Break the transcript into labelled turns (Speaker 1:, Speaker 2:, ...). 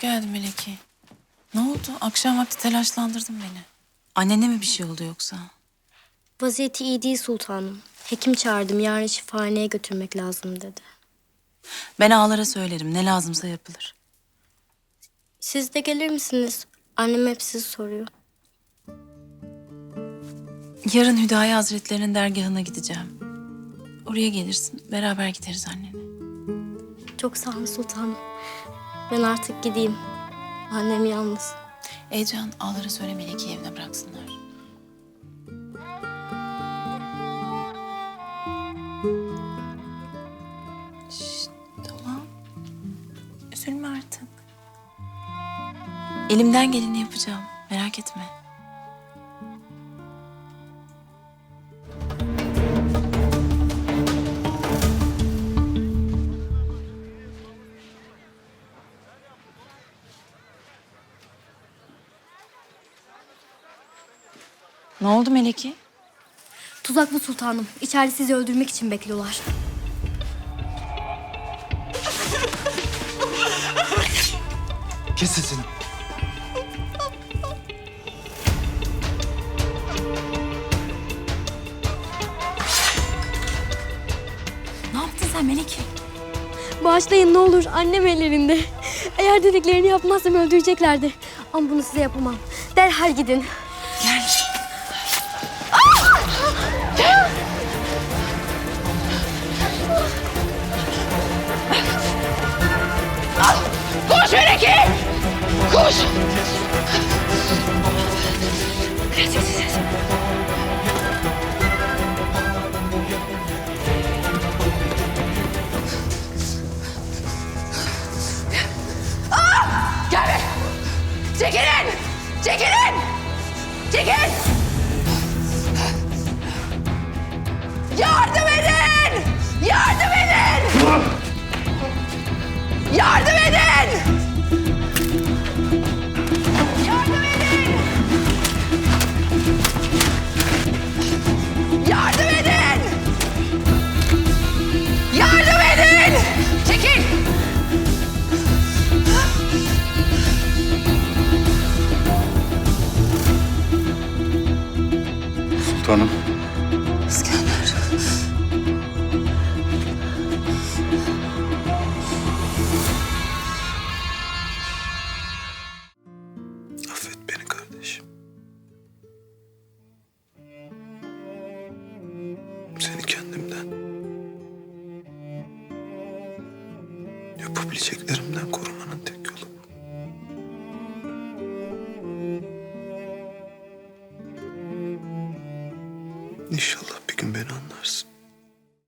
Speaker 1: geldin Meleki. Ne oldu? Akşam vakti telaşlandırdın beni. Annene mi bir şey oldu yoksa?
Speaker 2: Vaziyeti iyi değil sultanım. Hekim çağırdım. Yarın şifahaneye götürmek lazım dedi.
Speaker 1: Ben ağalara söylerim. Ne lazımsa yapılır.
Speaker 2: Siz de gelir misiniz? Annem hep sizi soruyor.
Speaker 1: Yarın Hüdayi Hazretlerinin dergahına gideceğim. Oraya gelirsin. Beraber gideriz annene.
Speaker 2: Çok sağ olun sultanım. Ben artık gideyim. Annem yalnız.
Speaker 1: Ecan ağalara söyle Meleki'yi evine bıraksınlar. Şşt, tamam. Üzülme artık. Elimden geleni yapacağım. Merak etme. Ne oldu Meleki?
Speaker 2: Tuzaklı sultanım. İçeride sizi öldürmek için bekliyorlar.
Speaker 3: Kes sesini.
Speaker 1: Ne yaptın sen Meleki?
Speaker 2: Bağışlayın ne olur. Annem ellerinde. Eğer dediklerini yapmazsam öldüreceklerdi. Ama bunu size yapamam. Derhal gidin.
Speaker 4: Çekilin! Çekilin! Çekil! Yardım edin! Yardım edin! Yardım edin!
Speaker 3: Sultanım.
Speaker 1: İskender.
Speaker 3: Affet beni kardeşim. Seni kendimden, yapabileceklerimden korumanın tek yolu İnşallah bir gün beni anlarsın.